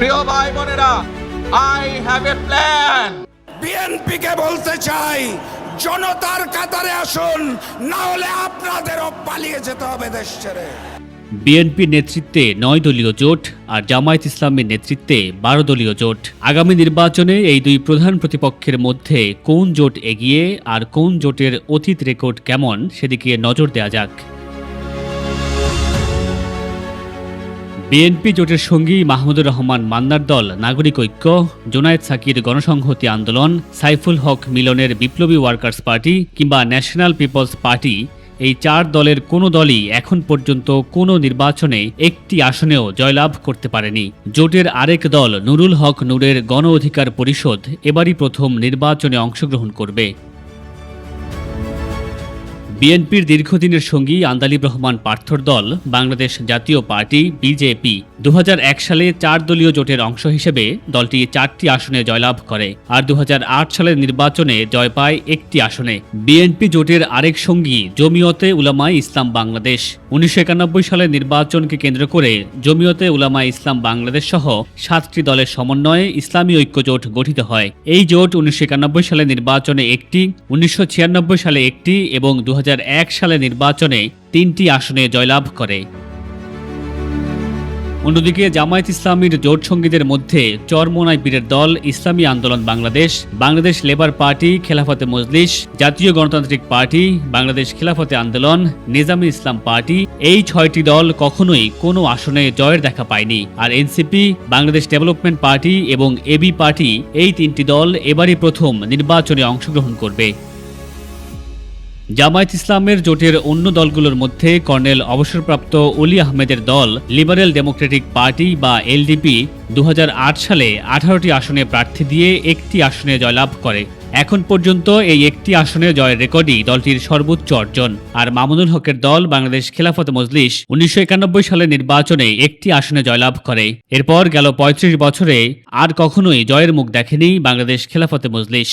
প্রিয় ভাই বোনেরা আই হ্যাভ এ প্ল্যান বিএনপিকে বলতে চাই জনতার কাতারে আসুন না হলে আপনাদেরও পালিয়ে যেতে হবে দেশ ছেড়ে। বিএনপির নেতৃত্বে নয় দলীয় জোট আর জামায়াত ইসলামের নেতৃত্বে বারো দলীয় জোট। আগামী নির্বাচনে এই দুই প্রধান প্রতিপক্ষের মধ্যে কোন জোট এগিয়ে আর কোন জোটের অতীত রেকর্ড কেমন সেদিকে নজর দেওয়া যাক। বিএনপি জোটের সঙ্গী মাহমুদুর রহমান মান্নার দল নাগরিক ঐক্য, জোনায়েদ সাকির গণসংহতি আন্দোলন, সাইফুল হক মিলনের বিপ্লবী ওয়ার্কার্স পার্টি কিংবা ন্যাশনাল পিপলস পার্টি, এই চার দলের কোনো দলই এখন পর্যন্ত কোনো নির্বাচনে একটি আসনেও জয়লাভ করতে পারেনি। জোটের আরেক দল নুরুল হক নূরের গণ অধিকার পরিষদ এবারই প্রথম নির্বাচনে অংশগ্রহণ করবে। বিএনপির দীর্ঘদিনের সঙ্গী আন্দালিব রহমান পার্থর দল, বাংলাদেশ জাতীয় পার্টি, বিজেপি দু হাজার এক সালে চার দলীয় জোটের অংশ হিসেবে দলটি চারটি আসনে জয়লাভ করে আর দু হাজার আট সালের নির্বাচনে জয় পায় একটি আসনে। বিএনপি জোটের আরেক সঙ্গী জমিয়তে উলামাই ইসলাম বাংলাদেশ। উনিশশো সালের নির্বাচনকে কেন্দ্র করে জমিয়তে উলামা ইসলাম বাংলাদেশ সহ সাতটি দলের সমন্বয়ে ইসলামী ঐক্য জোট গঠিত হয়। এই জোট উনিশশো একানব্বই সালে নির্বাচনে একটি, উনিশশো ছিয়ানব্বই সালে একটি এবং দু হাজার সালে নির্বাচনে তিনটি আসনে জয়লাভ করে। অন্যদিকে জামায়াত ইসলামীর জোট সঙ্গীদের মধ্যে চরমোনাই পীরের দল, Islami Andolan Bangladesh Bangladesh labour party, Khelafat Majlis, Jatiya Ganatantrik party, Bangladesh খেলাফতে আন্দোলন নিজামী ইসলাম পার্টি, এই ছয়টি দল কখনোই কোনো আসনে জয়ের দেখা পায়নি। আর এনসিপি, বাংলাদেশ ডেভেলপমেন্ট পার্টি এবং এবি পার্টি এই তিনটি দল এবারই প্রথম নির্বাচনে অংশগ্রহণ করবে। জামায়াত ইসলামের জোটের অন্য দলগুলোর মধ্যে কর্নেল অবসরপ্রাপ্ত অলি আহমেদের দল, লিবারেল ডেমোক্রেটিক পার্টি বা এলডিপি দু হাজার আট সালে আঠারোটি আসনে প্রার্থী দিয়ে একটি আসনে জয়লাভ করে। এখন পর্যন্ত এই একটি আসনে জয়ের রেকর্ডই দলটির সর্বোচ্চ অর্জন। আর মামুনুল হকের দল, বাংলাদেশ খেলাফত মজলিস, উনিশশো সালের নির্বাচনে একটি আসনে জয়লাভ করে। এরপর গেল পঁয়ত্রিশ বছরে আর কখনোই জয়ের মুখ দেখেনি বাংলাদেশ খেলাফতে মজলিস।